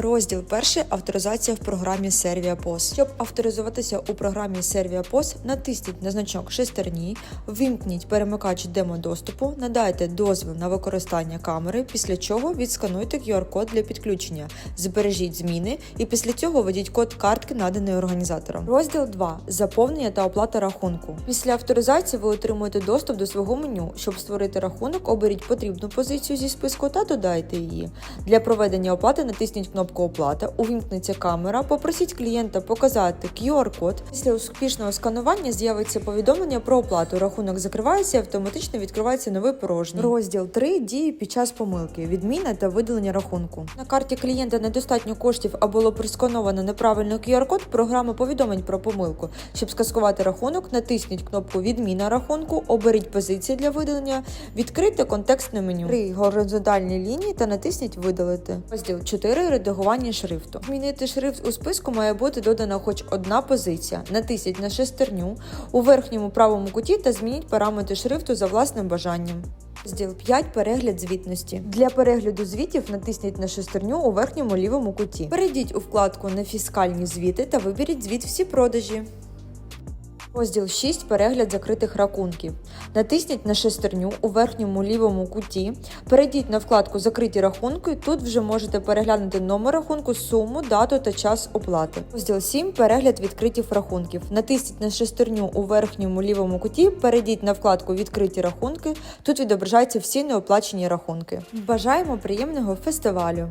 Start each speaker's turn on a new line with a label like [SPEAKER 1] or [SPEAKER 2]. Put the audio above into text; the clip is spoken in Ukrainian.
[SPEAKER 1] Розділ перший авторизація в програмі Servia POS. Щоб авторизуватися у програмі Servia POS, натисніть на значок шестерні, вимкніть перемикач демо-доступу, надайте дозвіл на використання камери, після чого відскануйте QR-код для підключення, збережіть зміни і після цього введіть код картки, наданої організатором. Розділ 2. Заповнення та оплата рахунку. Після авторизації ви отримуєте доступ до свого меню. Щоб створити рахунок, оберіть потрібну позицію зі списку та додайте її. Для проведення оплати натисніть кнопку Оплата, увімкнеться камера, попросіть клієнта показати QR-код. Після успішного сканування з'явиться повідомлення про оплату. Рахунок закривається і автоматично відкривається новий порожній. Розділ 3. Дії під час помилки. Відміна та видалення рахунку. На карті клієнта недостатньо коштів або було проскановано неправильно QR-код, програма повідомить про помилку. Щоб скаскувати рахунок, натисніть кнопку Відміна рахунку, оберіть позиції для видалення, відкрийте контекстне меню. При горизонтальній лінії та натисніть Видалити. Розділ 4. Редагування шрифту. Змінити шрифт у списку має бути додана хоч одна позиція. Натисніть на шестерню у верхньому правому куті та змініть параметри шрифту за власним бажанням. Розділ 5. Перегляд звітності. Для перегляду звітів натисніть на шестерню у верхньому лівому куті. Перейдіть у вкладку на фіскальні звіти та виберіть звіт всі продажі. Розділ 6. Перегляд закритих рахунків. Натисніть на шестерню у верхньому лівому куті. Перейдіть на вкладку Закриті рахунки. Тут вже можете переглянути номер рахунку, суму, дату та час оплати. Розділ 7. Перегляд відкритих рахунків. Натисніть на шестерню у верхньому лівому куті. Перейдіть на вкладку Відкриті рахунки. Тут відображаються всі неоплачені рахунки. Бажаємо приємного фестивалю!